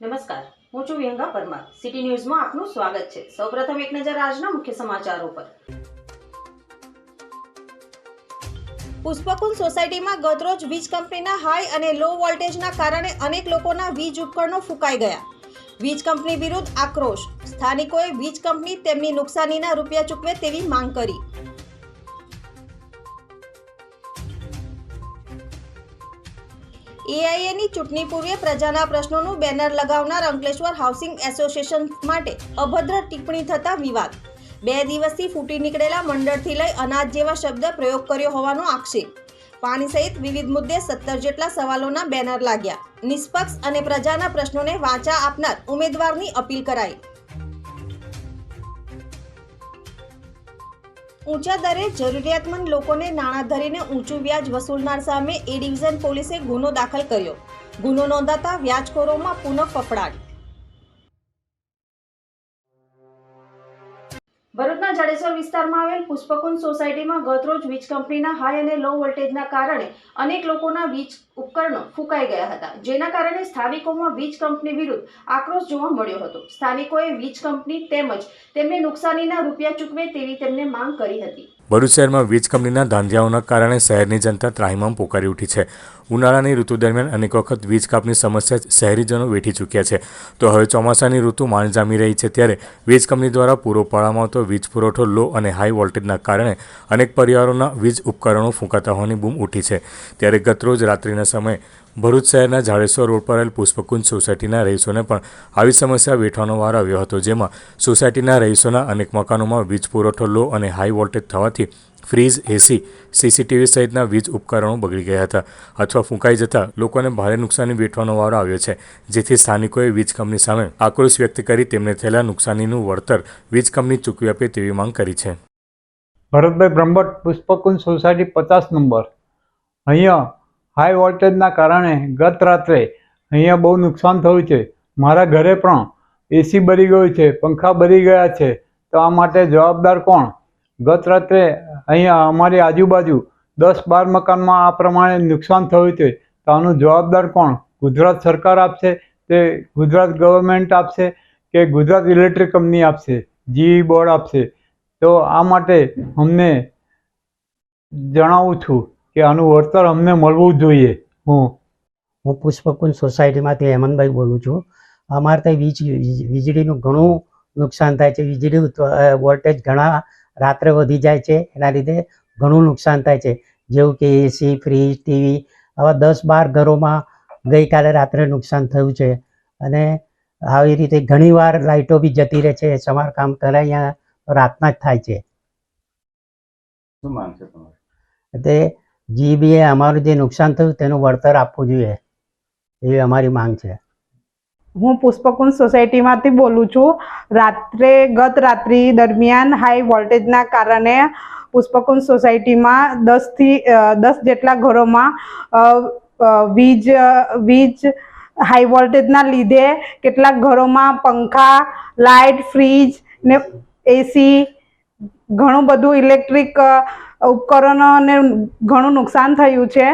નમસ્કાર. હું છું વિહંગા પરમાર. સિટી ન્યૂઝમાં આપનું સ્વાગત છે. સૌપ્રથમ એક નજર આજના મુખ્ય સમાચારો પર. પુષ્પકુલ સોસાયટીમાં ગતરોજ વીજ કંપનીના હાઈ અને લો વોલ્ટેજના કારણે અનેક લોકોના વીજ ઉપકરણો ફૂંકાઈ ગયા. વીજ કંપની વિરુદ્ધ આક્રોશ. સ્થાનિકોએ વીજ કંપની તેમની નુકસાનીના રૂપિયા ચૂકવે તેવી માંગ કરી. એઆઈએની ચૂંટણી પૂર્વે પ્રજાના પ્રશ્નોનું બેનર લગાવનાર અંકલેશ્વર હાઉસિંગ એસોસિએશન માટે અભદ્ર ટિપ્પણી થતા વિવાદ. બે દિવસથી ફૂટી નીકળેલા મંડળથી લઈ અનાજ જેવા શબ્દ પ્રયોગ કર્યો હોવાનો આક્ષેપ. પાણી સહિત વિવિધ મુદ્દે સત્તર જેટલા સવાલોના બેનર લાગ્યા. નિષ્પક્ષ અને પ્રજાના પ્રશ્નોને વાંચા આપનાર ઉમેદવારની અપીલ કરાઈ. ઊંચા દરે જરૂરિયાતમંદ લોકોને નાણાં ધરીને ઊંચું વ્યાજ વસૂલનાર સામે એ ડિવિઝન પોલીસે ગુનો દાખલ કર્યો. ગુનો નોંધાતા વ્યાજખોરોમાં પુનઃ ફફડાટ. ભરૂચના વિસ્તારમાં આવેલ પુષ્પકુંજ સોસાયટીમાં ગતરોજ વીજ કંપનીના હાઈ અને લો વોલ્ટેજના કારણે અનેક લોકોના વીજ ઉપકરણો ફૂંકાઈ ગયા હતા. જેના કારણે સ્થાનિકોમાં વીજ કંપની વિરુદ્ધ આક્રોશ જોવા મળ્યો હતો. સ્થાનિકોએ વીજ કંપની તેમજ તેમને નુકસાનીના રૂપિયા ચૂકવે તેવી તેમને માંગ કરી હતી. ભરૂચ શહેરમાં વીજ કંપનીના ધાંધિયાઓના કારણે શહેરની જનતા ત્રાહિમામ પોકારી ઉઠી છે. ઉનાળાની ઋતુ દરમિયાન અનેક વખત વીજ કાપની સમસ્યા શહેરીજનો વેઠી ચૂક્યા છે. તો હવે ચોમાસાની ઋતુ માંડ જામી રહી છે ત્યારે વીજ કંપની દ્વારા પૂરો પાડવામાં આવતો વીજ પુરવઠો લો અને હાઈ વોલ્ટેજના કારણે અનેક પરિવારોના વીજ ઉપકરણો ફૂંકાતા હોવાની બૂમ ઉઠી છે. ત્યારે ગતરોજ રાત્રિના સમયે ભરૂચ શહેરના જાડેશ્વર રોડ પર આવેલ પુષ્પકુંજ સોસાયટીના રહીશોને પણ આવી સમસ્યા વેઠવાનો વાર આવ્યો હતો, જેમાં સોસાયટીના રહીશોના અનેક મકાનોમાં વીજ પુરવઠો લો અને હાઈ વોલ્ટેજ થવાથી ફ્રીજ, એસી, સીસીટીવી સહિતના વીજ ઉપકરણો બગડી ગયા હતા અથવા ફૂંકાઈ જતા લોકોને ભારે નુકસાની વેઠવાનો વારો આવ્યો છે, જેથી સ્થાનિકોએ વીજ કંપની સામે આક્રોશ વ્યક્ત કરી તેમને થયેલા નુકસાનીનું વળતર વીજ કંપની ચૂકવી આપે તેવી માંગ કરી છે. ભરતભાઈ બ્રહ્મભટ્ટ, પુષ્પકુંજ સોસાયટી પચાસ નંબર. અહીંયા હાઈ વોલ્ટેજના કારણે ગત રાત્રે અહીંયા બહુ નુકસાન થયું છે. મારા ઘરે પણ એસી બળી ગયું છે, પંખા બળી ગયા છે. તો આ માટે જવાબદાર કોણ? ગત રાત્રે અહીંયા અમારી આજુબાજુ દસ બાર મકાનમાં આ પ્રમાણે નુકસાન થયું છે. તો આનું જવાબદાર કોણ? ગુજરાત સરકાર આપશે તે ગુજરાત ગવર્મેન્ટ આપશે કે ગુજરાત ઇલેક્ટ્રિક કંપની આપશે? જીઈ બોર્ડ આપશે. તો આ માટે અમને જણાવું છું કે આનું વળતર અમને મળવું જોઈએ. હું હું પુષ્પકુંજ સોસાયટીમાંથી હેમંતભાઈ બોલું છું. અમારે ત્યાં વીજ વીજ- વીજળીનું ઘણું નુકસાન થાય છે. વીજળી વોલ્ટેજ ઘણા રાત્રે વધી જાય છે. એના લીધે ઘણું નુકસાન થાય છે. જેવું કે એસી ફ્રીજ ટીવી આવા દસ બાર ઘરોમાં ગઈકાલે રાત્રે નુકસાન થયું છે. અને આવી રીતે ઘણીવાર લાઇટો બી જતી રહે છે. સમારકામ કરે અહીંયા રાતના જ થાય છે. શું માંગ છે તમારી? તે જીબીએ અમારું જે નુકસાન થયું તેનું વળતર આપવું જોઈએ એવી અમારી માંગ છે. હું પુષ્પકુંજ સોસાયટીમાંથી બોલું છું. રાત્રે, ગત રાત્રિ દરમિયાન હાઈ વોલ્ટેજના કારણે પુષ્પકુંજ સોસાયટીમાં દસથી દસ જેટલા ઘરોમાં વીજ વીજ હાઈ વોલ્ટેજના લીધે કેટલાક ઘરોમાં પંખા, લાઇટ, ફ્રીજ ને એસી, ઘણું બધું ઇલેક્ટ્રિક ઉપકરણોને ઘણું નુકસાન થયું છે.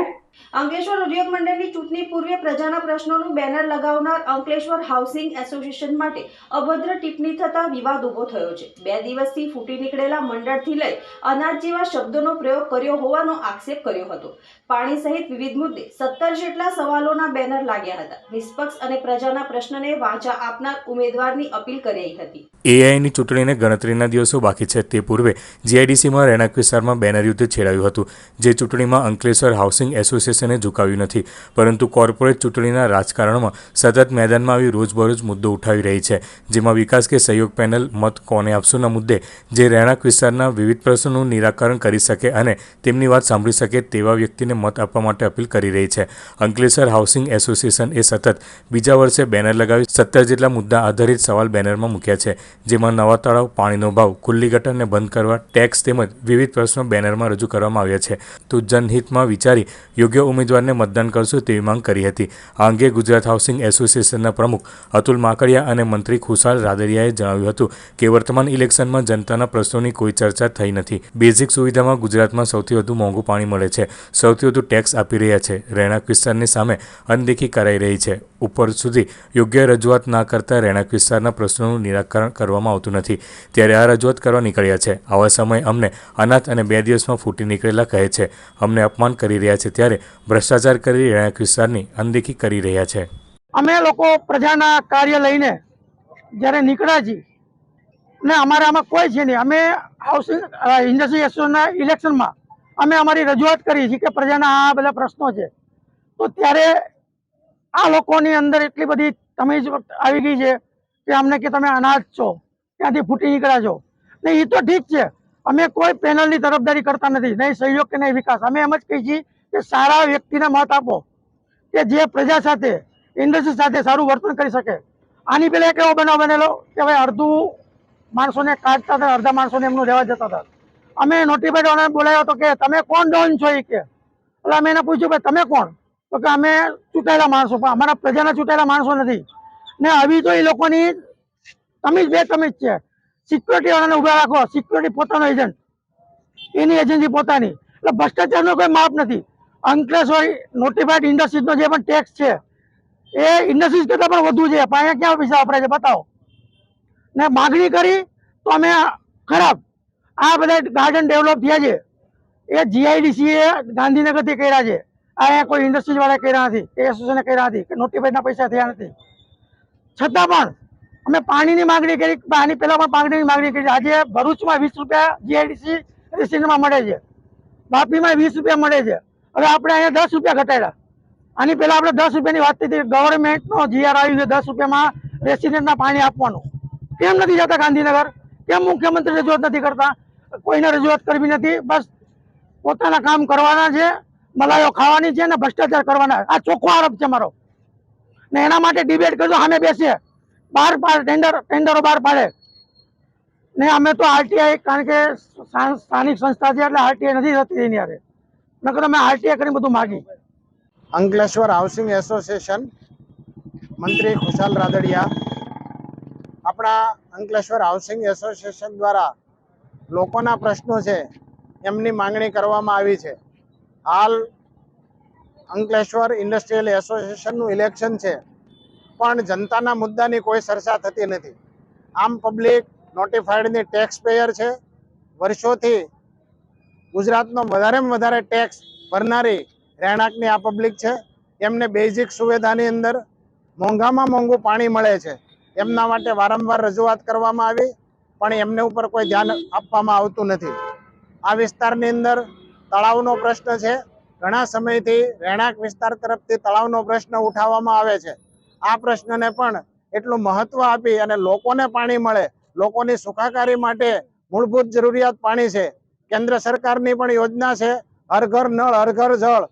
અંકલેશ્વર ઉદ્યોગ મંડળની ચૂંટણી પૂર્વે પ્રજાના પ્રશ્નોનું બેનર લગાવનાર અંકલેશ્વર હાઉસિંગ એસોસિએશન માટે અભદ્ર ટિપ્પણી થતા વિવાદ ઊભો થયો છે. બે દિવસથી ફૂટી નીકળેલા મંડળથી લઈ અનાજ જેવા શબ્દોનો પ્રયોગ કર્યો હોવાનો આક્ષેપ કર્યો હતો. પાણી સહિત વિવિધ મુદ્દે સત્તર જેટલા સવાલોના બેનર લાગ્યા હતા. નિષ્પક્ષ અને પ્રજાના પ્રશ્નને વાંચા આપનાર ઉમેદવારની અપીલ કરી હતી. એઆઈની ચૂંટણીને ગણતરીના દિવસો બાકી છે તે પૂર્વે જીઆઈડીસીમાં રહેણાંક વિસ્તારમાં બેનર યુદ્ધ છેડાયું હતું, જે ચૂંટણીમાં અંકલેશ્વર હાઉસિંગ એસોસિએશને ઝુકાવ્યું નથી. પરંતુ કોર્પોરેટ ચૂંટણીના રાજકારણમાં સતત મેદાનમાં આવી રોજબરોજ મુદ્દો ઉઠાવી રહી છે, જેમાં વિકાસ કે સહયોગ પેનલ મત કોને આપશોના મુદ્દે જે રહેણાંક વિસ્તારના વિવિધ પ્રશ્નોનું નિરાકરણ કરી શકે અને તેમની વાત સાંભળી શકે તેવા વ્યક્તિને મત આપવા માટે અપીલ કરી રહી છે. અંકલેશ્વર હાઉસિંગ એસોસિએશન એ સતત બીજા વર્ષે બેનર લગાવી સત્તર જેટલા મુદ્દા આધારિત સવાલ બેનરમાં મૂક્યા છે, જેમાં નવા તળાવ, પાણીનો ભાવ, ખુલ્લી ગટરને બંધ કરવા, ટેક્સ તેમજ વિવિધ પ્રશ્નો બેનરમાં રજૂ કરવામાં આવ્યા છે. તો જનહિતમાં વિચારી યોગ્ય ઉમેદવારને મતદાન કરશો તેવી માંગ કરી હતી. આ અંગે ગુજરાત હાઉસિંગ એસોસિએશનના પ્રમુખ અતુલ માકડિયા અને મંત્રી ખુશાલ રાદડિયાએ જણાવ્યું હતું કે વર્તમાન ઇલેક્શનમાં જનતાના પ્રશ્નોની કોઈ ચર્ચા થઈ નથી. બેઝિક સુવિધામાં ગુજરાતમાં સૌથી વધુ મોંઘું પાણી મળે છે. સૌથી વધુ ટેક્સ આપી રહ્યા છે. રહેણાંક વિસ્તારની સામે અનદેખી કરાઈ રહી છે. ઉપર સુધી યોગ્ય રજૂઆત ના કરતા રહેણાંક વિસ્તારના પ્રશ્નોનું નિરાકરણ કરવામાં આવતું નથી. ત્યારે આ રજૂઆત કરવા નીકળ્યા છે. આવા સમયે અમને અનાથ અને બે દિવસમાં ફૂટી નીકળેલા કહે છે. અમને અપમાન કરી રહ્યા છે ત્યારે ભ્રષ્ટાચાર કરી રહેણાંક વિસ્તારની અનદેખી કરી રહ્યા છે. અમે લોકો પ્રજાના કાર્ય લઈને જ્યારે નીકળ્યા છીએ, ને અમારે આમાં કોઈ છે નહીં. અમે હાઉસિંગ ઇન્ડસ્ટ્રી એસોસિએશનના ઇલેક્શનમાં અમે અમારી રજૂઆત કરી છે કે પ્રજાના આ બધા પ્રશ્નો છે. તો ત્યારે આ લોકોની અંદર એટલી બધી તમીજ આવી ગઈ છે કે અમને કે તમે અનાજ છો, ત્યાંથી ફૂટી નીકળ્યા છો. ને એ તો ઠીક છે, અમે કોઈ પેનલની તરફદારી કરતા નથી, નહીં સહયોગ કે નહીં વિકાસ. અમે એમ જ કહીએ છીએ કે સારા વ્યક્તિને મત આપો, કે જે પ્રજા સાથે ઇન્ડસ્ટ્રી સાથે સારું વર્તન કરી શકે. આની પહેલાં એક એવો બનાવ બનેલો કે હવે અડધું માણસોને કાઢતા હતા, અડધા માણસોને એમનું રહેવા જતા હતા. અમે નોટિફાઈડ બોલાવ્યો હતો કે, તમે કોણ ડોન છો એ કે? એટલે અમે એને પૂછ્યું કે તમે કોણ? તો કે અમે ચૂંટાયેલા માણસો, પણ અમારા પ્રજાના ચૂંટાયેલા માણસો નથી. ને આવી તો એ લોકોની તમીજ બે તમીજ છે. સિક્યુરિટીવાળાને ઊભા રાખો. સિક્યુરિટી પોતાનો એજન્ટ એની એજન્સી પોતાની. એટલે ભ્રષ્ટાચારનો કોઈ માપ નથી. અંકલેશ્વર નોટિફાઈડ ઇન્ડસ્ટ્રીઝનો જે પણ ટેક્સ છે, એ ઇન્ડસ્ટ્રીઝ કરતાં પણ વધુ છે. પણ અહીંયા ક્યાં પૈસા વપરાય છે બતાવો. ને માગણી કરી તો અમે ખરાબ. આ બધા ગાર્ડન ડેવલપ થયા છે. એ જીઆઈડીસીએ ગાંધીનગરથી કર્યા છે. અહીંયા કોઈ ઇન્ડસ્ટ્રીઝ વાળા કર્યા નથી, કે એસોસિએશને કર્યા નથી, કે નોટિફાઈડના પૈસા થયા નથી. છતાં પણ અમે પાણીની માગણી કરી આની પહેલાં પણ પાણીની માગણી કરી. આજે ભરૂચમાં વીસ રૂપિયા જીઆઈડીસી રેસિડન્ટમાં મળે છે. વાપીમાં વીસ રૂપિયા મળે છે. હવે આપણે અહીંયા દસ રૂપિયા ઘટાડ્યા. આની પહેલા આપણે દસ રૂપિયાની વાત થઈ ગવર્મેન્ટનો જીઆર આવ્યું છે દસ રૂપિયામાં રેસિડેન્ટના પાણી આપવાનું. કેમ નથી જતા ગાંધીનગર? કેમ મુખ્યમંત્રી રજૂઆત નથી કરતા? કોઈને રજૂઆત કરવી નથી. બસ પોતાના કામ કરવાના છે. મલાઈઓ ખાવાની છે ને ભ્રષ્ટાચાર કરવાના. આ ચોખ્ખો આરોપ છે મારો. ને એના માટે ડિબેટ કરજો, સામે બેસીએ. બહાર ટેન્ડર ટેન્ડરો બહાર પાડે. ને અમે તો આરટીઆઈ કારણ કે સ્થાનિક સંસ્થા છે એટલે આરટીઆઈ નથી થતી એની હારે. નકર અમે આરટીઆઈ કરીને બધું માગી અંકલેશ્વર હાઉસિંગ એસોસિએશન મંત્રી ખુશાલ રાદડિયા, આપણા અંકલેશ્વર હાઉસિંગ એસોસિએશન દ્વારા લોકોના પ્રશ્નો છે, એમની માંગણી કરવામાં આવી છે. હાલ અંકલેશ્વર ઇન્ડસ્ટ્રીયલ એસોસિએશનનું ઇલેક્શન છે, પણ જનતાના મુદ્દાની કોઈ ચર્ચા થતી નથી. આમ પબ્લિક નોટિફાઈડની ટેક્સ પેયર છે. વર્ષોથી ગુજરાતનો વધારેમાં વધારે ટેક્સ ભરનારી રહેણાંકની આ પબ્લિક છે. એમને બેઝિક સુવિધાની અંદર મોંઘામાં મોંઘું પાણી મળે છે. એમના માટે વારંવાર રજૂઆત કરવામાં આવી, પણ એમને ઉપર કોઈ ધ્યાન આપવામાં આવતું નથી. આ વિસ્તારની અંદર તળાવનો પ્રશ્ન છે. ઘણા સમયથી રહેણાંક વિસ્તાર તરફથી તળાવનો પ્રશ્ન ઉઠાવવામાં આવે છે. આ પ્રશ્નને પણ એટલું મહત્વ આપી અને લોકોને પાણી મળે, લોકોની સુખાકારી માટે મૂળભૂત જરૂરિયાત પાણી છે. કેન્દ્ર સરકારની પણ યોજના છે, હર ઘર નળ, હર ઘર જળ.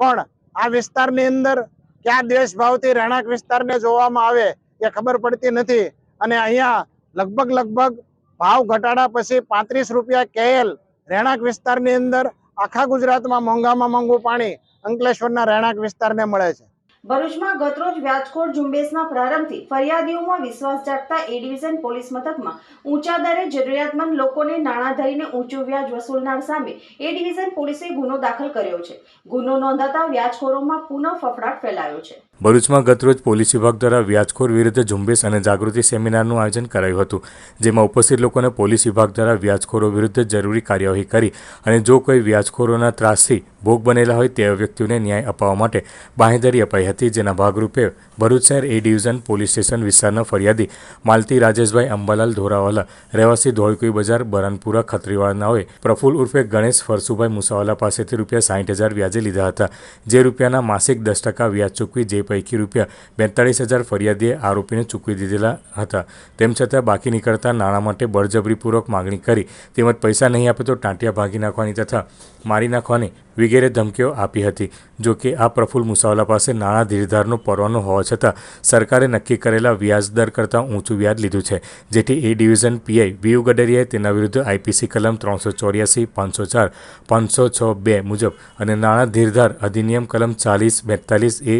પણ આ વિસ્તારની અંદર ક્યાં દ્વેષભાવથી રહેણાંક વિસ્તારને જોવામાં આવે એ ખબર પડતી નથી. અને અહીંયા લગભગ લગભગ ભાવ ઘટાડા પછી પાંત્રીસ રૂપિયા કેએલ રહેણાંક વિસ્તારની અંદર આખા ગુજરાતમાં મોંઘામાં મોંઘું પાણી અંકલેશ્વરના રહેણાંક વિસ્તારને મળે છે. ભરૂચમાં ગતરોજ વ્યાજખોર ઝુંબેશના પ્રારંભથી ફરિયાદીઓમાં વિશ્વાસ જાગતા એ ડિવિઝન પોલીસ મથકમાં ઊંચા દરે જરૂરિયાતમંદ લોકોને નાણાં ધરીને ઊંચું વ્યાજ વસૂલનાર સામે એ ડિવિઝન પોલીસે ગુનો દાખલ કર્યો છે. ગુનો નોંધાતા વ્યાજખોરોમાં પુનઃ ફફડાટ ફેલાયો છે. ભરૂચમાં ગતરોજ પોલીસ વિભાગ દ્વારા વ્યાજખોર વિરુદ્ધ ઝુંબેશ અને જાગૃતિ સેમિનારનું આયોજન કરાયું હતું, જેમાં ઉપસ્થિત લોકોને પોલીસ વિભાગ દ્વારા વ્યાજખોરો વિરુદ્ધ જરૂરી કાર્યવાહી કરી અને જો કોઈ વ્યાજખોરોના ત્રાસથી ભોગ બનેલા હોય તેવા વ્યક્તિઓને ન્યાય અપાવવા માટે બાંહેધરી અપાઈ હતી. જેના ભાગરૂપે ભરૂચ શહેર એ ડિવિઝન પોલીસ સ્ટેશન વિસ્તારના ફરિયાદી માલતી રાજેશભાઈ અંબાલાલ ધોરાવાલા, રહેવાસી ધોળકુઈ બજાર, બરાનપુરા ખત્રીવાળાઓએ પ્રફુલ ઉર્ફે ગણેશ ફરસુભાઈ મુસાવાલા પાસેથી રૂપિયા સાઠ હજાર વ્યાજે લીધા હતા, જે રૂપિયાના માસિક દસ ટકા વ્યાજ ચૂકવી જે પૈકી રૂપિયા બેતાળીસ હજાર ફરિયાદીએ આરોપીને ચૂકવી દીધેલા હતા. તેમ છતાં બાકી નીકળતા નાણાં માટે બળજબરીપૂર્વક માગણી કરી. તેમજ પૈસા નહીં આપે તો ટાંટિયા ભાગી નાખવાની તથા મારી નાખવાની વગેરે ધમકીઓ આપી હતી. જોકે આ પ્રફુલ મુસાવલા પાસે નાણાં ધીરધારનો પરવાનો હોવા છતાં સરકારે નક્કી કરેલા વ્યાજ દર કરતાં ઊંચું વ્યાજ લીધું છે. જેથી એ ડિવિઝન પીઆઈ વીયુ ગડરિયાએ તેના વિરુદ્ધ આઈપીસી કલમ ત્રણસો ચોર્યાસી, પાંચસો ચાર, પાંચસો છ બે મુજબ અને નાણાં ધીરધાર અધિનિયમ કલમ ચાલીસ, બેતાલીસ એ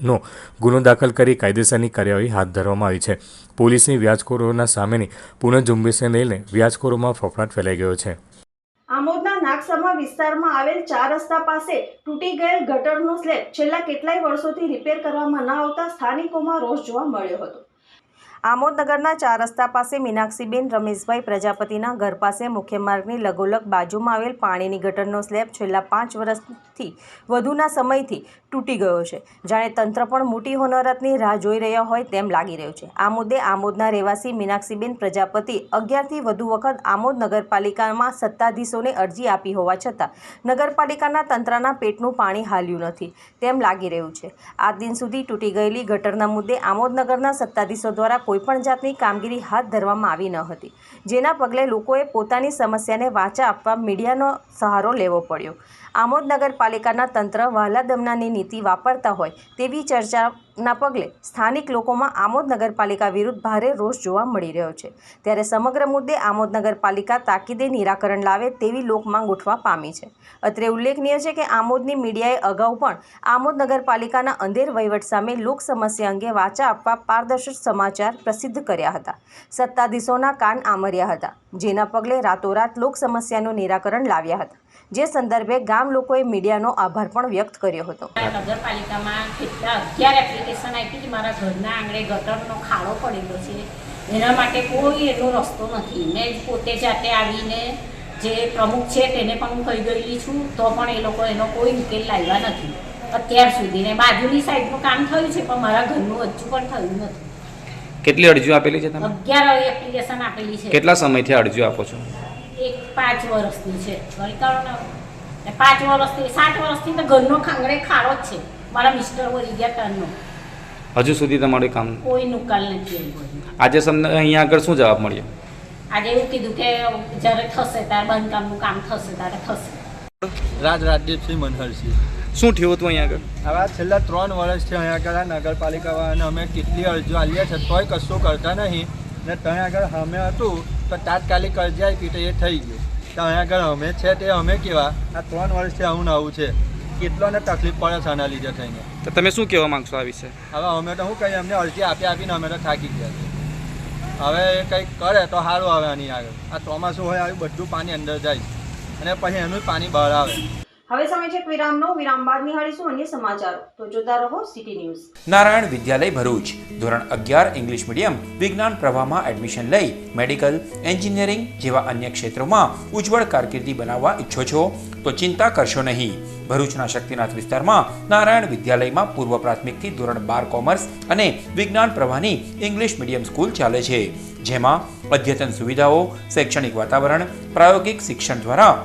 ડીઈનો ગુનો દાખલ કરી કાયદેસરની કાર્યવાહી હાથ ધરવામાં આવી છે. પોલીસની વ્યાજખોરોના સામેની પુનઃ ઝુંબેશને લઈને વ્યાજખોરોમાં ફફડાટ ફેલાઈ ગયો છે. આમોદના નાગ નાગસમા વિસ્તારમાં આવેલ ચાર રસ્તા પાસે તૂટી ગયેલ ગટરનો સ્લેબ છેલ્લા કેટલાય વર્ષોથી રિપેર કરવામાં ન આવતા સ્થાનિકોમાં રોષ જોવા મળ્યો હતો. આમોદનગરના ચાર રસ્તા પાસે મીનાક્ષીબેન રમેશભાઈ પ્રજાપતિના ઘર પાસે મુખ્ય માર્ગની લગોલગ બાજુમાં આવેલ પાણીની ગટરનો સ્લેબ છેલ્લા પાંચ વર્ષથી વધુના સમયથી તૂટી ગયો છે. જાણે તંત્ર પણ મોટી હોનારતની રાહ જોઈ રહ્યા હોય તેમ લાગી રહ્યું છે. આ મુદ્દે આમોદના રહેવાસી મીનાક્ષીબેન પ્રજાપતિ અગિયારથી વધુ વખત આમોદ નગરપાલિકામાં સત્તાધીશોને અરજી આપી હોવા છતાં નગરપાલિકાના તંત્રના પેટનું પાણી હાલ્યું નથી તેમ લાગી રહ્યું છે. આજ દિન સુધી તૂટી ગયેલી ગટરના મુદ્દે આમોદનગરના સત્તાધીશો દ્વારા કોઈપણ જાતની કામગીરી હાથ ધરવામાં આવી ન હતી. જેના પગલે લોકોએ પોતાની સમસ્યાને વાચા આપવા મીડિયાનો સહારો લેવો પડ્યો. આમોદ નગરપાલિકાના તંત્ર વહાલા દમનાની નીતિ વાપરતા હોય તેવી ચર્ચાના પગલે સ્થાનિક લોકોમાં આમોદ નગરપાલિકા વિરુદ્ધ ભારે રોષ જોવા મળી રહ્યો છે. ત્યારે સમગ્ર મુદ્દે આમોદ નગરપાલિકા તાકીદે નિરાકરણ લાવે તેવી લોકમાંગ ઉઠવા પામી છે. અત્રે ઉલ્લેખનીય છે કે આમોદની મીડિયાએ અગાઉ પણ આમોદ નગરપાલિકાના અંધેર વહીવટ સામે લોક સમસ્યા અંગે વાચા આપવા પારદર્શક સમાચાર પ્રસિદ્ધ કર્યા હતા. સત્તાધીશોના કાન આમર્યા હતા. જેના પગલે રાતોરાત લોક સમસ્યાનું નિરાકરણ લાવ્યા હતા. જે સંદર્ભે ગામ લોકોએ મીડિયાનો આભાર પણ વ્યક્ત કર્યો હતો. નગરપાલિકામાં કેટલા અગિયાર એપ્લિકેશન આપી છે. મારા ઘરના આંગણે ગટરનો ખાડો પડેલો છે. એના માટે કોઈ એનો રસ્તો નથી. મેં પોતે જાતે આવીને જે પ્રમુખ છે તેને પણ હું કહી ગયેલી છું. તો પણ એ લોકો એનો કોઈ ઉકેલ લાવ્યા નથી. અત્યાર સુધી ને બાજુની સાઈડનું કામ થયું છે, પણ મારા ઘરનું હજુ પણ થયું નથી. કેટલી અરજીઓ આપેલી છે તમે? અગિયાર એપ્લિકેશન આપેલી છે. કેટલા સમયથી અરજીઓ આપો છો? એક પાંચ વર્ષની છે. ગણી કાઢો ને ને પાંચ વર્ષથી સાત વર્ષથી તો ઘરનો ખાંગડે ખારો જ છે. મારા મિસ્ટર વળી ગયા ટર્નનો હજુ સુધી તમારું કામ કોઈ નુકાલ નથી આજે તમને અહીંયા આગળ શું જવાબ મળ્યો? આજે એવું કીધું કે જ્યારે થશે ત્યારે બાંધકામનું કામ થશે ત્યારે થશે. રાજ રાજદીપસિંહ મનહરસિંહ. શું થયું હતું અહીંયા આગળ? હવે આ છેલ્લા ત્રણ વર્ષથી અહીંયા આગળ આ નગરપાલિકાવાળાને અમે કેટલી અરજીઓ આલ્યા છે તોય કશું કરતા નહીં. ને ત્યાં આગળ અમે હતું તો તાત્કાલિક અરજી આપી તો એ થઈ ગયું. તો અહીંયા આગળ અમે છે તે અમે કેવા આ ત્રણ વર્ષથી આવું નવું આવું છે. કેટલોને તકલીફ પડે છે આના લીધે થઈને. તો તમે શું કહેવા માગશો આ વિશે? હવે અમે તો શું કહીએ અમને અરજી આપી આપીને અમે તો થાકી ગયા છે હવે એ કંઈક કરે તો સારું આવે આની આગળ. આ ચોમાસું હોય આવ્યું બધું પાણી અંદર જાય અને પછી એનું પાણી બહાર આવે. હવે સમય છે વિરામનો. વિરામ બાદ નિહાળીશું અન્ય સમાચારો. તો જોતા રહો સિટી ન્યૂઝ. નારાયણ વિદ્યાલય ભરૂચ. ધોરણ અગિયાર, ઇંગ્લિશ મીડિયમ. વિજ્ઞાન પ્રવાહમાં એડમિશન લઈ મેડિકલ એન્જિનિયરિંગ જેવા અન્ય ક્ષેત્રોમાં ઉજ્જવળ કારકિર્દી બનાવવા ઈચ્છો છો? તો ચિંતા કરશો નહીં. ભરૂચના શક્તિનાથ વિસ્તારમાં નારાયણ વિદ્યાલયમાં પૂર્વ પ્રાથમિકથી ધોરણ બાર કોમર્સ અને વિજ્ઞાન પ્રવાહની ઇંગ્લિશ મીડિયમ સ્કૂલ ચાલે છે. જેમાં અદ્યતન સુવિધાઓ, શૈક્ષણિક વાતાવરણ, પ્રાયોગિક શિક્ષણ દ્વારા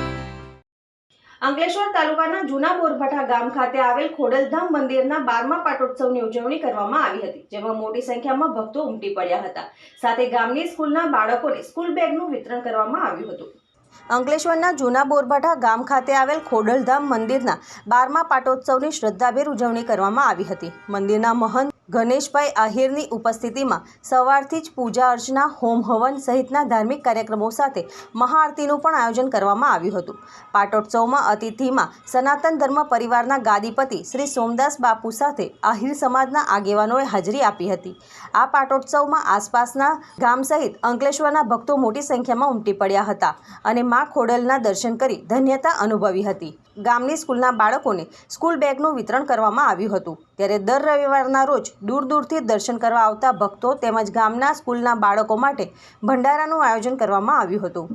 અંકલેશ્વર તાલુકાના જૂના બોરભાઠા ગામ ખાતે આવેલ ખોડલધામ મંદિરના બારમા પાટોત્સવની ઉજવણી કરવામાં આવી હતી, જેમાં મોટી સંખ્યામાં ભક્તો ઉમટી પડ્યા હતા. સાથે ગામની સ્કૂલના બાળકોને સ્કૂલ બેગનું વિતરણ કરવામાં આવ્યું હતું. અંકલેશ્વરના જૂના બોરભાઠા ગામ ખાતે આવેલ ખોડલધામ મંદિરના બારમા પાટોત્સવની શ્રદ્ધાભેર ઉજવણી કરવામાં આવી હતી. મંદિરના મહંત ગણેશભાઈ આહિરની ઉપસ્થિતિમાં સવારથી જ પૂજા અર્ચના, હોમ હવન સહિતના ધાર્મિક કાર્યક્રમો સાથે મહાઆરતીનું પણ આયોજન કરવામાં આવ્યું હતું. પાટોત્સવમાં અતિથિમાં સનાતન ધર્મ પરિવારના ગાદીપતિ શ્રી સોમદાસ બાપુ સાથે આહિર સમાજના આગેવાનોએ હાજરી આપી હતી. આ પાટોત્સવમાં આસપાસના ગામ સહિત અંકલેશ્વરના ભક્તો મોટી સંખ્યામાં ઉમટી પડ્યા હતા અને મા ખોડલના દર્શન કરી ધન્યતા અનુભવી હતી. ગામની સ્કૂલના બાળકોને સ્કૂલ બેગનું વિતરણ કરવામાં આવ્યું હતું. ત્યારે દર રવિવારના રોજ દૂર દૂરથી દર્શન કરવા આવતા ભક્તો તેમજ ગામના સ્કૂલના બાળકો માટે ભંડારાનું આયોજન કરવામાં આવ્યું હતું.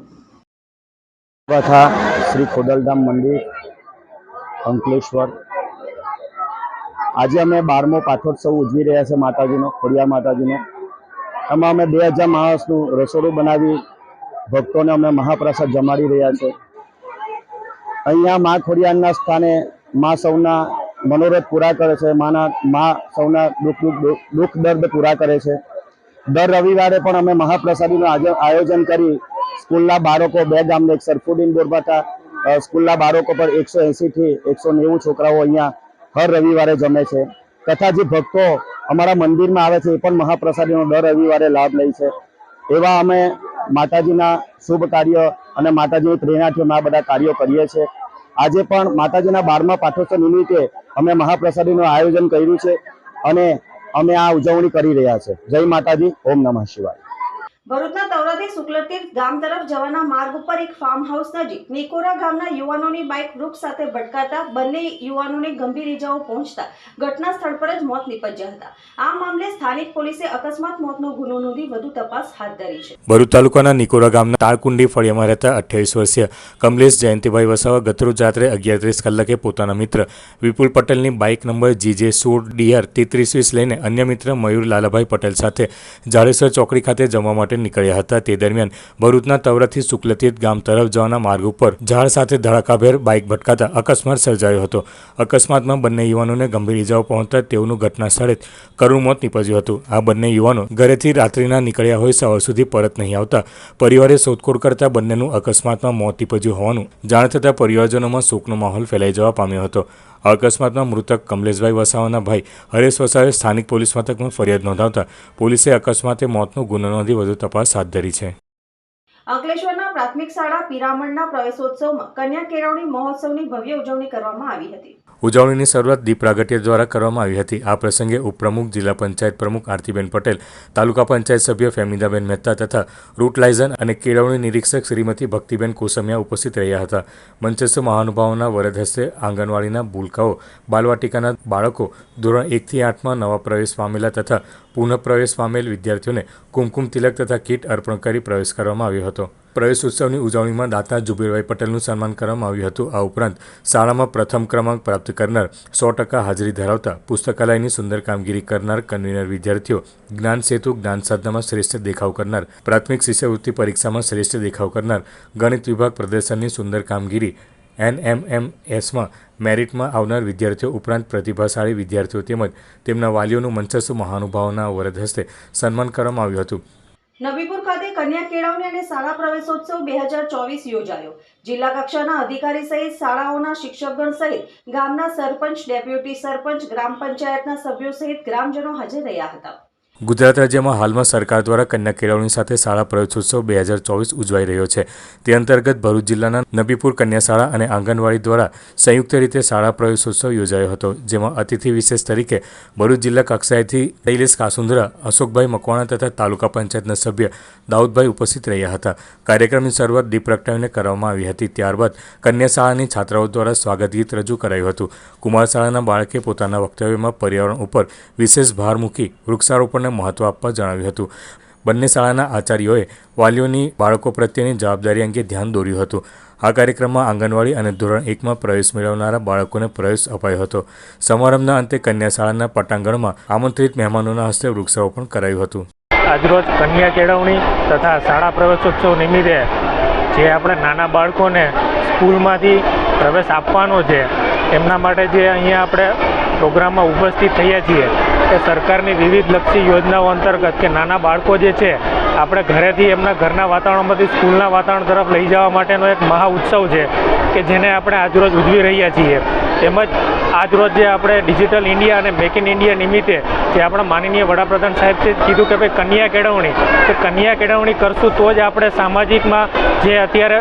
કથા શ્રી ખોડલધામ મંદિર, અંકલેશ્વર. આજે અમે બારમો પાઠોત્સવ ઉજવી રહ્યા છે માતાજીનો ખોડિયા માતાજીનો. એમાં અમે બે હજાર માણસનું રસોડું બનાવી, ભક્તોને અમે મહાપ્રસાદ જમાડી રહ્યા છે. અહીંયા મા ખોડિયાના સ્થાને મા સૌના મનોરથ પૂરા કરે છે, માના, મા સૌના દુઃખ દુઃખ દર્દ પૂરા કરે છે. દર રવિવારે પણ અમે મહાપ્રસાદીનું આયોજન કરી સ્કૂલના બાળકો, બે ગામને, એક સરફુડીન બોરબાટા સ્કૂલના બાળકો પર એકસો એંસીથી એકસો નેવું છોકરાઓ અહીંયા હર રવિવારે જમે છે. તથા જે ભક્તો અમારા મંદિરમાં આવે છે એ પણ મહાપ્રસાદીનો દર રવિવારે લાભ લે છે. એવા અમે માતાજીના શુભ કાર્ય અને માતાજીની પ્રેરણાથી અમે આ બધા કાર્યો કરીએ છીએ. આજે પણ માતાજીના બારમા પાઠોત્સવ નિમિત્તે અમે મહાપ્રસાદીનું આયોજન કર્યું છે અને અમે આ ઉજવણી કરી રહ્યા છે. જય માતાજી, ઓમ નમઃ શિવાય. ભરૂચના તવરાથી શુક્લતીર્થ ગામ તરફ જવાના માર્ગ ઉપર એક ફાર્મ હાઉસ નજીક નિકોરા ગામના યુવાનોની બાઇક વૃક્ષ સાથે ભટકાતા બંને યુવાનોને ગંભીર ઇજાઓ પહોંચતા ઘટના સ્થળ પર જ મોત નીપજ્યા હતા. આ મામલે સ્થાનિક પોલીસે અકસ્માત મોતનો ગુનો નોંધી વધુ તપાસ હાથ ધરી છે. ભરૂચ તાલુકાના નિકોરા ગામના તાળકુંડી ફળિયામાં રહેતા અઠ્યાવીસ વર્ષીય કમલેશ જયંતિભાઈ વસાવા ગતરોજ રાત્રે અગિયાર ત્રીસ કલાકે પોતાના મિત્ર વિપુલ પટેલની બાઇક નંબર જીજે સોળ ડીઆર તેત્રીસ વીસ લઈને અન્ય મિત્ર મયુર લાલાભાઈ પટેલ સાથે જાડેસર ચોકડી ખાતે જમવા માટે નીકળ્યા હતા. તે દરમિયાન ભરૂચના તવરાથી શુક્લતીર્થ ગામ તરફ જવાના માર્ગ ઉપર ઝાડ સાથે ધડાકાભેર બાઇક ભટકાતા અકસ્માત સર્જાયો હતો. અકસ્માતમાં બંને યુવાનોને ગંભીર ઇજાઓ પહોંચતા તેઓનું ઘટના સ્થળે કરુણ મોત નીપજ્યું હતું. આ બંને યુવાનો ઘરેથી રાત્રિના નીકળ્યા હોય સવાર સુધી પરત નહીં આવતા. પરિવારે શોધખોળ કરતા બંનેનું અકસ્માતમાં મોત નીપજ્યું હોવાનું જાણ થતાં પરિવારજનોમાં શોકનો માહોલ ફેલાઈ જવા પામ્યો હતો. અકસ્માતમાં મૃતક કમલેશભાઈ વસાવાના ભાઈ હરેશ વસાવે સ્થાનિક પોલીસ મથકમાં ફરિયાદ નોંધાવતા પોલીસે અકસ્માતે મોતનો ગુનો નોંધી વધુ તપાસ હાથ ધરી છે. અંકલેશ્વરના પ્રાથમિક શાળા પિરામણના પ્રવેશોત્સવમાં કન્યા કેળવણી મહોત્સવની ભવ્ય ઉજવણી કરવામાં આવી હતી. ઉજવણીની શરૂઆત દીપ પ્રાગટ્ય દ્વારા કરવામાં આવી હતી. આ પ્રસંગે ઉપપ્રમુખ, જિલ્લા પંચાયત પ્રમુખ આરતીબેન પટેલ, તાલુકા પંચાયત સભ્ય ફેમિદાબેન મહેતા તથા રૂટ લાયઝન અને કેળવણી નિરીક્ષક શ્રીમતી ભક્તિબેન કોસમિયા ઉપસ્થિત રહ્યા હતા. મંચસ્થ મહાનુભાવોના વરદ હસ્તે આંગણવાડીના ભૂલકાઓ, બાલવાટિકાના બાળકો, ધોરણ એકથી આઠમાં નવા પ્રવેશ પામેલા તથા પુનઃ પ્રવેશ પામેલ વિદ્યાર્થીઓને કુમકુમ તિલક તથા કીટ અર્પણ કરી પ્રવેશ કરવામાં આવ્યો હતો. પ્રવેશ ઉત્સવની ઉજવણીમાં દાતા જુબેરભાઈ પટેલનું સન્માન કરવામાં આવ્યું હતું. આ ઉપરાંત શાળામાં પ્રથમ ક્રમાંક પ્રાપ્ત કરનાર સો ટકા હાજરી ધરાવતા પુસ્તકાલયની સુંદર કામગીરી કરનાર કન્વીનર વિદ્યાર્થીઓ, જ્ઞાન સેતુ, જ્ઞાન સાધનામાં શ્રેષ્ઠ દેખાવ કરનાર, પ્રાથમિક શિષ્યવૃત્તિ પરીક્ષામાં શ્રેષ્ઠ દેખાવ કરનાર, ગણિત વિભાગ પ્રદર્શનની સુંદર કામગીરી એનએમએમએસમાં મેરિટમાં આવનાર વિદ્યાર્થીઓ ઉપરાંત પ્રતિભાશાળી વિદ્યાર્થીઓ તેમજ તેમના વાલીઓનું મંચસ્થ મહાનુભાવોના વરદ હસ્તે સન્માન કરવામાં આવ્યું હતું. નબીપુર ખાતે કન્યા કેળવણી અને શાળા પ્રવેશોત્સવ બે હજાર ચોવીસ યોજાયો. જિલ્લા કક્ષાના અધિકારી સહિત શાળાઓના શિક્ષકગણ સહિત ગામના સરપંચ, ડેપ્યુટી સરપંચ, ગ્રામ પંચાયતના સભ્યો સહિત ગ્રામજનો હાજર રહ્યા હતા. ગુજરાત રાજ્યમાં હાલમાં સરકાર દ્વારા કન્યા કેળવણી સાથે શાળા પ્રવેશોત્સવ બે હજાર ચોવીસ ઉજવાઈ રહ્યો છે. તે અંતર્ગત ભરૂચ જિલ્લાના નબીપુર કન્યા શાળા અને આંગણવાડી દ્વારા સંયુક્ત રીતે શાળા પ્રવેશોત્સવ યોજાયો હતો, જેમાં અતિથિ વિશેષ તરીકે ભરૂચ જિલ્લા કક્ષાએથી શૈલેષ કાસુંદ્રા અશોકભાઈ મકવાણા તથા તાલુકા પંચાયતના સભ્ય દાઉદભાઈ ઉપસ્થિત રહ્યા હતા. કાર્યક્રમની શરૂઆત દીપ પ્રગટાવીને કરવામાં આવી હતી. ત્યારબાદ કન્યા શાળાની છાત્રાઓ દ્વારા સ્વાગત ગીત રજૂ કરાયું હતું. કુમાર શાળાના બાળકે પોતાના વક્તવ્યમાં પર્યાવરણ ઉપર વિશેષ ભાર મૂકી વૃક્ષારોપણને મહત્વ આપવા જણાવ્યું હતું. બંને શાળાના આચાર્યોએ વાલીઓની બાળકો પ્રત્યેની જવાબદારી અંગે ધ્યાન દોર્યું હતું. આ કાર્યક્રમમાં આંગણવાડી અને ધોરણ એકમાં પ્રવેશ મેળવનારા બાળકોને પ્રવેશ અપાયો હતો. સમારંભના અંતે કન્યા શાળાના પટાંગણમાં આમંત્રિત મહેમાનોના હસ્તે વૃક્ષારોપણ કરાયું હતું. આજરોજ કન્યા કેળવણી તથા શાળા પ્રવેશોત્સવ નિમિત્તે જે આપણે નાના બાળકોને સ્કૂલમાંથી પ્રવેશ આપવાનો છે, એમના માટે જે અહીંયા આપણે પ્રોગ્રામમાં ઉપસ્થિત થયા છીએ એ સરકારની વિવિધ લક્ષી યોજનાઓ અંતર્ગત કે નાના બાળકો જે છે આપણે ઘરેથી એમના ઘરના વાતાવરણમાંથી સ્કૂલના વાતાવરણ તરફ લઈ જવા માટેનો એક મહા ઉત્સવ છે કે જેને આપણે આજરોજ ઉજવી રહ્યા છીએ. તેમજ આજરોજ જે આપણે ડિજિટલ ઇન્ડિયા અને મેક ઇન ઇન્ડિયા નિમિત્તે જે આપણા માનનીય વડાપ્રધાન સાહેબ છે, કીધું કે ભાઈ કન્યા કેળવણી. કે કન્યા કેળવણી કરશું તો જ આપણે સામાજિકમાં જે અત્યારે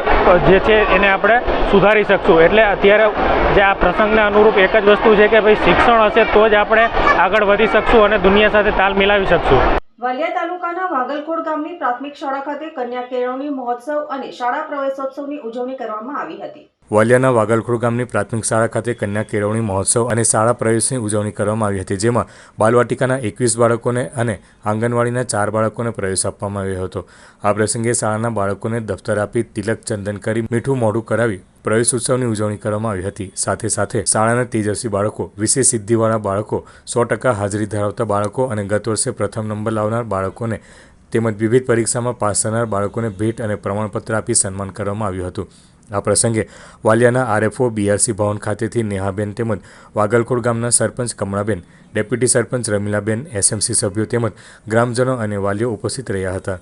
જે છે એને આપણે સુધારી શકશું. એટલે અત્યારે જે આ પ્રસંગને અનુરૂપ એક જ વસ્તુ છે કે ભાઈ શિક્ષણ હશે તો જ આપણે આગળ વધી શકશું અને દુનિયા સાથે તાલ મિલાવી શકશું. વાલિયા તાલુકાના વાગલકોડ ગામની પ્રાથમિક શાળા ખાતે કન્યા કેળવણી મહોત્સવ અને શાળા પ્રવેશોત્સવની ઉજવણી કરવામાં આવી હતી. વાલિયાના વાગલખોડ ગામની પ્રાથમિક શાળા ખાતે કન્યા કેળવણી મહોત્સવ અને શાળા પ્રવેશની ઉજવણી કરવામાં આવી હતી, જેમાં બાલવાટિકાના એકવીસ બાળકોને અને આંગણવાડીના ચાર બાળકોને પ્રવેશ આપવામાં આવ્યો હતો. આ પ્રસંગે શાળાના બાળકોને દફતર આપી તિલક ચંદન કરી મીઠું મોઢું કરાવી પ્રવેશ ઉત્સવની ઉજવણી કરવામાં આવી હતી. સાથે સાથે શાળાના તેજસ્વી બાળકો, વિશેષ સિદ્ધિવાળા બાળકો, સો ટકા હાજરી ધરાવતા બાળકો અને ગત વર્ષે પ્રથમ નંબર લાવનાર બાળકોને તેમજ વિવિધ પરીક્ષામાં પાસ થનાર બાળકોને ભેટ અને પ્રમાણપત્ર આપી સન્માન કરવામાં આવ્યું હતું. આ પ્રસંગે વાલિયાના આરએફઓ બીઆરસી ભવન ખાતેથી નેહાબેન તેમજ વાગલકોડ ગામના સરપંચ કમળાબેન, ડેપ્યુટી સરપંચ રમીલાબેન, એસએમસી સભ્યો તેમજ ગ્રામજનો અને વાલીઓ ઉપસ્થિત રહ્યા હતા.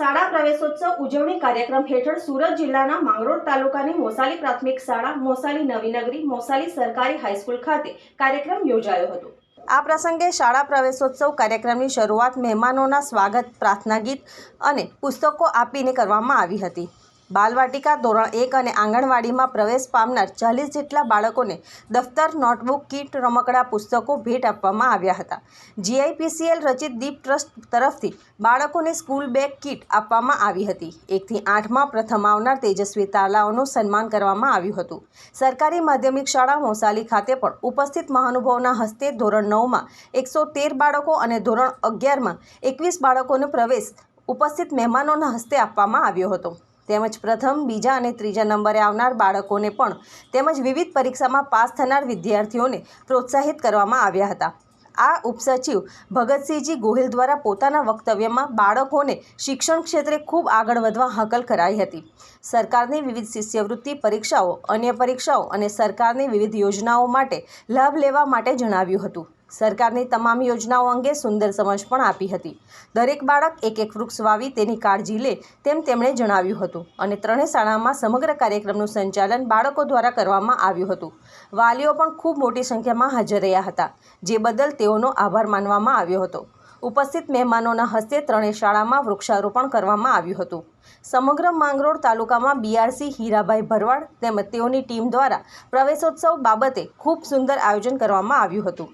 શાળા પ્રવેશોત્સવ ઉજવણી કાર્યક્રમ હેઠળ સુરત જિલ્લાના માંગરોળ તાલુકાની મોસાલી પ્રાથમિક શાળા, મોસાલી નવીનગરી, મોસાલી સરકારી હાઈસ્કૂલ ખાતે કાર્યક્રમ યોજાયો હતો. આ પ્રસંગે શાળા પ્રવેશોત્સવ કાર્યક્રમની શરૂઆત મહેમાનોના સ્વાગત, પ્રાર્થના ગીત અને પુસ્તકો આપીને કરવામાં આવી હતી. બાલવાટિકા ધોરણ એક અને આંગણવાડીમાં પ્રવેશ પામનાર ચાલીસ જેટલા બાળકોને દફતર નોટબુક કીટ, રમકડા, પુસ્તકો ભેટ આપવામાં આવ્યા હતા. જીઆઈપીસીએલ રચિત દીપ ટ્રસ્ટ તરફથી બાળકોને સ્કૂલ બેગ કીટ આપવામાં આવી હતી. એકથી આઠમાં પ્રથમ આવનાર તેજસ્વી તાલાઓનું સન્માન કરવામાં આવ્યું હતું. સરકારી માધ્યમિક શાળા મોસાલી ખાતે પણ ઉપસ્થિત મહાનુભાવના હસ્તે ધોરણ નવમાં એકસો તેર બાળકો અને ધોરણ અગિયારમાં એકવીસ બાળકોનો પ્રવેશ ઉપસ્થિત મહેમાનોના હસ્તે આપવામાં આવ્યો હતો. તેમજ પ્રથમ, બીજા અને ત્રીજા નંબરે આવનાર બાળકોને પણ તેમજ વિવિધ પરીક્ષામાં પાસ થનાર વિદ્યાર્થીઓને પ્રોત્સાહિત કરવામાં આવ્યા હતા. આ ઉપસચિવ ભગતસિંહજી ગોહિલ દ્વારા પોતાના વક્તવ્યમાં બાળકોને શિક્ષણ ક્ષેત્રે ખૂબ આગળ વધવા હાકલ કરાઈ હતી. સરકારની વિવિધ શિષ્યવૃત્તિ પરીક્ષાઓ, અન્ય પરીક્ષાઓ અને સરકારની વિવિધ યોજનાઓ માટે લાભ લેવા માટે જણાવ્યું હતું. સરકારની તમામ યોજનાઓ અંગે સુંદર સમજ પણ આપી હતી. દરેક બાળક એક એક વૃક્ષ વાવી તેની કાળજી લે તેમ તેમણે જણાવ્યું હતું અને ત્રણેય શાળામાં સમગ્ર કાર્યક્રમનું સંચાલન બાળકો દ્વારા કરવામાં આવ્યું હતું. વાલીઓ પણ ખૂબ મોટી સંખ્યામાં હાજર રહ્યા હતા, જે બદલ તેઓનો આભાર માનવામાં આવ્યો હતો. ઉપસ્થિત મહેમાનોના હસ્તે ત્રણેય શાળામાં વૃક્ષારોપણ કરવામાં આવ્યું હતું. સમગ્ર માંગરોળ તાલુકામાં બીઆરસી હીરાભાઈ ભરવાડ તેમજ તેઓની ટીમ દ્વારા પ્રવેશોત્સવ બાબતે ખૂબ સુંદર આયોજન કરવામાં આવ્યું હતું.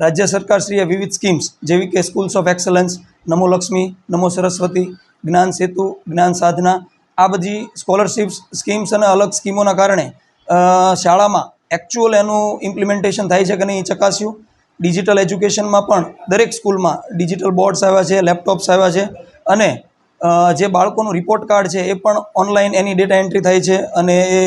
રાજ્ય સરકારશ્રીએ વિવિધ સ્કીમ્સ જેવી કે schools of excellence Namo Lakshmi, Namo Saraswati, Gyan Setu, Gyan સાધના, આ બધી સ્કોલરશિપ્સ સ્કીમ્સ અને અલગ સ્કીમોના કારણે શાળામાં એકચ્યુઅલ એનું ઇમ્પ્લિમેન્ટેશન થાય છે કે નહીં ચકાસ્યું. ડિજિટલ એજ્યુકેશનમાં પણ દરેક સ્કૂલમાં ડિજિટલ બોર્ડ્સ આવ્યા છે લેપટોપ્સ આવ્યા છે અને જે બાળકોનું રિપોર્ટ કાર્ડ છે એ પણ ઓનલાઈન એની ડેટા એન્ટ્રી થાય છે અને એ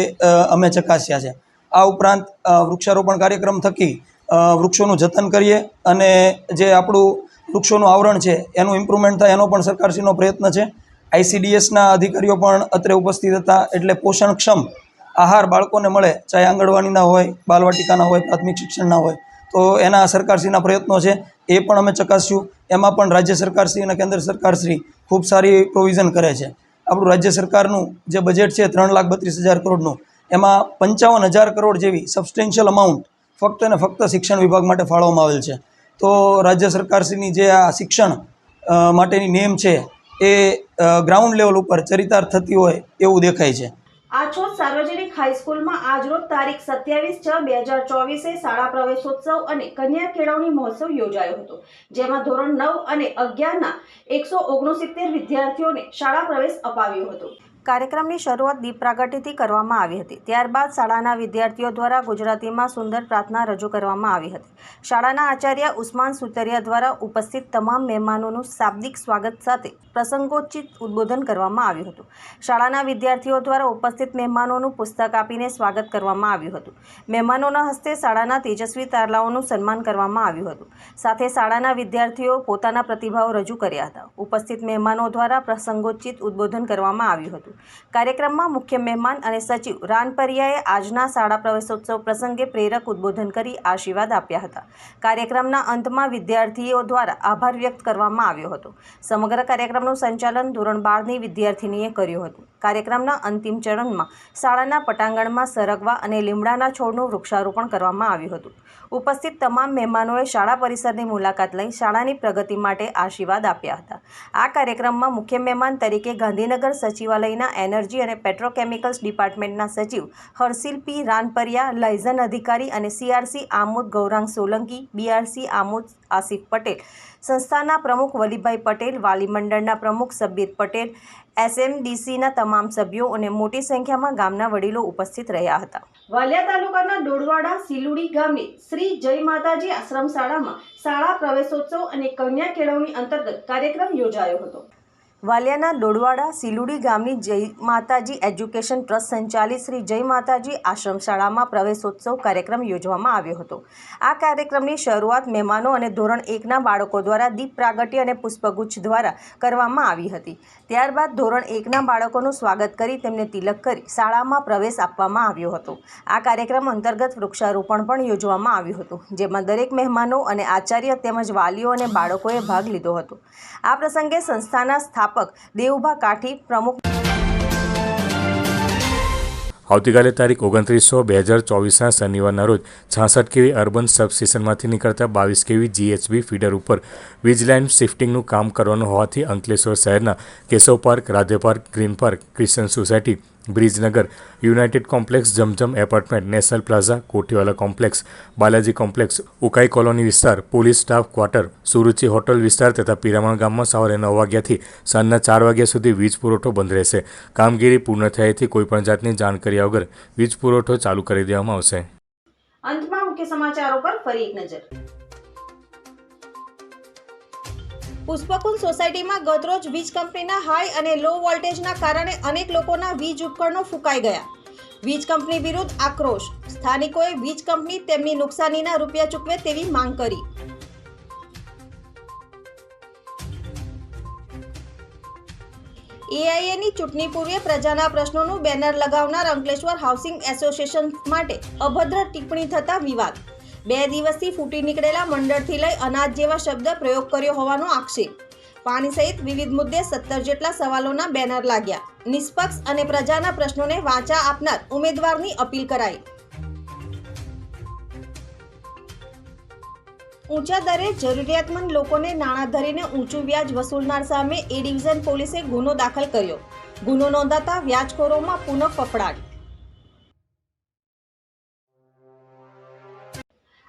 અમે ચકાસ્યા છે. આ ઉપરાંત વૃક્ષારોપણ કાર્યક્રમ થકી વૃક્ષોનું જતન કરીએ અને જે આપણું વૃક્ષોનું આવરણ છે, એનું ઇમ્પ્રુવમેન્ટ થાય એનો પણ સરકારશ્રીનો પ્રયત્ન છે. આઈસીડીએસના અધિકારીઓ પણ અત્રે ઉપસ્થિત હતા એટલે પોષણક્ષમ આહાર બાળકોને મળે, ચાહે આંગણવાડીના હોય, બાલવાટિકાના હોય, પ્રાથમિક શિક્ષણના હોય. તો એના સરકારશ્રીના પ્રયત્નો છે, એ પણ અમે ચકાસ્યું. એમાં પણ રાજ્ય સરકારશ્રી અને કેન્દ્ર સરકારશ્રી ખૂબ સારી પ્રોવિઝન કરે છે. આપણું રાજ્ય સરકારનું જે બજેટ છે, ત્રણ લાખ બત્રીસ હજાર કરોડનું, એમાં પંચાવન હજાર કરોડ જેવી સબસ્ટેન્શિયલ અમાઉન્ટ ફક્ત અને ફક્ત શિક્ષણ વિભાગ માટે ફાળવવામાં આવેલ છે. તો રાજ્ય સરકારશ્રીની જે આ શિક્ષણ માટેની નેમ છે, એ ગ્રાઉન્ડ લેવલ ઉપર ચરિતાર્થ થતી હોય એવું દેખાય છે. આછોદ સાર્વજનિક હાઈસ્કૂલમાં આજરોજ તારીખ સત્યાવીસ છ, બે હજાર ચોવીસે શાળા પ્રવેશોત્સવ અને કન્યા કેળવણી મહોત્સવ યોજાયો હતો. જેમાં ધોરણ નવ અને અગિયારના એકસો ઓગણસિત્તેર વિદ્યાર્થીઓને શાળા પ્રવેશ અપાવ્યો હતો. કાર્યક્રમની શરૂઆત દીપ પ્રાગટ્યથી કરવામાં આવી હતી. ત્યારબાદ શાળાના વિદ્યાર્થીઓ દ્વારા ગુજરાતીમાં સુંદર પ્રાર્થના રજૂ કરવામાં આવી હતી. શાળાના આચાર્ય ઉસ્માન સુતરિયા દ્વારા ઉપસ્થિત તમામ મહેમાનોનું શાબ્દિક સ્વાગત સાથે પ્રસંગોચિત ઉદ્બોધન કરવામાં આવ્યું હતું. શાળાના વિદ્યાર્થીઓ દ્વારા ઉપસ્થિત મહેમાનોનું પુસ્તક આપીને સ્વાગત કરવામાં આવ્યું હતું. મહેમાનોના હસ્તે શાળાના તેજસ્વી તારલાઓનું સન્માન કરવામાં આવ્યું હતું. સાથે શાળાના વિદ્યાર્થીઓ પોતાના પ્રતિભાવો રજૂ કર્યા હતા. ઉપસ્થિત મહેમાનો દ્વારા પ્રસંગોચિત ઉદ્બોધન કરવામાં આવ્યું હતું. કાર્યક્રમમાં મુખ્ય મહેમાન અને સચિવ રાનપરિયાએ આજના શાળા પ્રવેશોત્સવ પ્રસંગે પ્રેરક ઉદ્બોધન કરી આશીર્વાદ આપ્યા હતા. કાર્યક્રમના અંતમાં વિદ્યાર્થીઓ દ્વારા આભાર વ્યક્ત કરવામાં આવ્યો હતો. સમગ્ર કાર્યક્રમનું સંચાલન ધોરણ બારની વિદ્યાર્થિનીએ કર્યું હતું. કાર્યક્રમના અંતિમ ચરણમાં શાળાના પટાંગણમાં સરગવા અને લીમડાના છોડનું વૃક્ષારોપણ કરવામાં આવ્યું હતું. ઉપસ્થિત તમામ મહેમાનોએ શાળા પરિસરની મુલાકાત લઈ શાળાની પ્રગતિ માટે આશીર્વાદ આપ્યા હતા. આ કાર્યક્રમમાં મુખ્ય મહેમાન તરીકે ગાંધીનગર સચિવાલયના એનર્જી અને પેટ્રોકેમિકલ્સ ડિપાર્ટમેન્ટના સચિવ હર્ષિલ પી રાનપરિયા, લાયઝન અધિકારી અને સીઆરસી આમોદ ગૌરાંગ સોલંકી, બીઆરસી આમોદ આસિફ પટેલ, સંસ્થાના પ્રમુખ વલીભાઈ પટેલ વાલી મંડળના પ્રમુખ સબ્બીર પટેલ, એસએમડીસીના તમામ સભ્યો અને મોટી સંખ્યામાં ગામના વડીલો ઉપસ્થિત રહ્યા હતા. વાલિયા તાલુકાના ડોડવાડા સિલુડી ગામે શ્રી જય માતાજી આશ્રમ શાળામાં શાળા પ્રવેશોત્સવ અને કન્યા કેળવણી અંતર્ગત કાર્યક્રમ યોજાયો હતો. વાલિયાના ડોડવાડા સિલુડી ગામની જય માતાજી એજ્યુકેશન ટ્રસ્ટ સંચાલિત શ્રી જય માતાજી આશ્રમ શાળામાં પ્રવેશોત્સવ કાર્યક્રમ યોજવામાં આવ્યો હતો. આ કાર્યક્રમની શરૂઆત મહેમાનો અને ધોરણ એકના બાળકો દ્વારા દીપ પ્રાગટ્ય અને પુષ્પગુચ્છ દ્વારા કરવામાં આવી હતી. ત્યારબાદ ધોરણ એકના બાળકોનું સ્વાગત કરી તેમને તિલક કરી શાળામાં પ્રવેશ આપવામાં આવ્યો હતો. આ કાર્યક્રમ અંતર્ગત વૃક્ષારોપણ પણ યોજવામાં આવ્યું હતું, જેમાં દરેક મહેમાનો અને આચાર્ય તેમજ વાલીઓ અને બાળકોએ ભાગ લીધો હતો. આ પ્રસંગે સંસ્થાના સ્થાપક દેવુભા કાઠી પ્રમુખ આવતીકાલે તારીખ ઓગણત્રીસો બે હજાર ચોવીસના શનિવારના રોજ છાસઠ કેવી અર્બન સબસ્ટેશનમાંથી નીકળતા બાવીસ કેવી જીએચબી ફીડર ઉપર વીજ લાઇન શિફ્ટિંગનું કામ કરવાનું હોવાથી અંકલેશ્વર શહેરના Keshav park Radhe park, green park, Christian society Brijnagar, united complex, Jamjam apartment, national plaza, Kothiwala complex, Balaji complex, Ukai colony વિસ્તાર, police staff quarter, Suruchi hotel વિસ્તાર તથા પિરામણ ગામમાં સવારે નવ વાગ્યાથી સાંજના ચાર વાગ્યા સુધી વીજ પુરવઠો બંધ રહેશે. કામગીરી પૂર્ણ થયાથી કોઈપણ જાતની જાણ કર્યા વગર વીજ પુરવઠો ચાલુ કરી દેવામાં આવશે. અંતમાં મુખ્ય સમાચારો પર ફરી એક નજર. પુષ્પકુંજ સોસાયટીમાં ગતરોજ વીજ કંપનીના હાઈ અને લો વોલ્ટેજના કારણે અનેક લોકોના વીજ ઉપકરણો ફૂંકાઈ ગયા. વીજ કંપની વિરુદ્ધ આક્રોશ. સ્થાનિકોએ વીજ કંપની તેમની નુકસાનીના રૂપિયા ચૂકવે તેવી માંગ કરી. એઆઈએની ચૂંટણી પૂર્વે પ્રજાના પ્રશ્નોનું બેનર લગાવનાર અંકલેશ્વર હાઉસિંગ એસોસિએશન માટે અભદ્ર ટિપ્પણી થતા વિવાદ. બે દિવસથી ફૂટી નીકળેલા મંડળથી લઈ અનાજ જેવા શબ્દ પ્રયોગ કર્યો હોવાનો આક્ષેપ. પાણી સહિત વિવિધ મુદ્દે સત્તર જેટલા સવાલોના બેનર લાગ્યા. નિષ્પક્ષ અને પ્રજાના પ્રશ્નોને વાંચા આપનાર ઉમેદવારની અપીલ કરાઈ. ઊંચા દરે જરૂરિયાતમંદ લોકોને નાણાં ધરીને ઊંચું વ્યાજ વસૂલનાર સામે એ ડિવિઝન પોલીસે ગુનો દાખલ કર્યો. ગુનો નોંધાતા વ્યાજખોરોમાં પુનઃ ફફડાટ.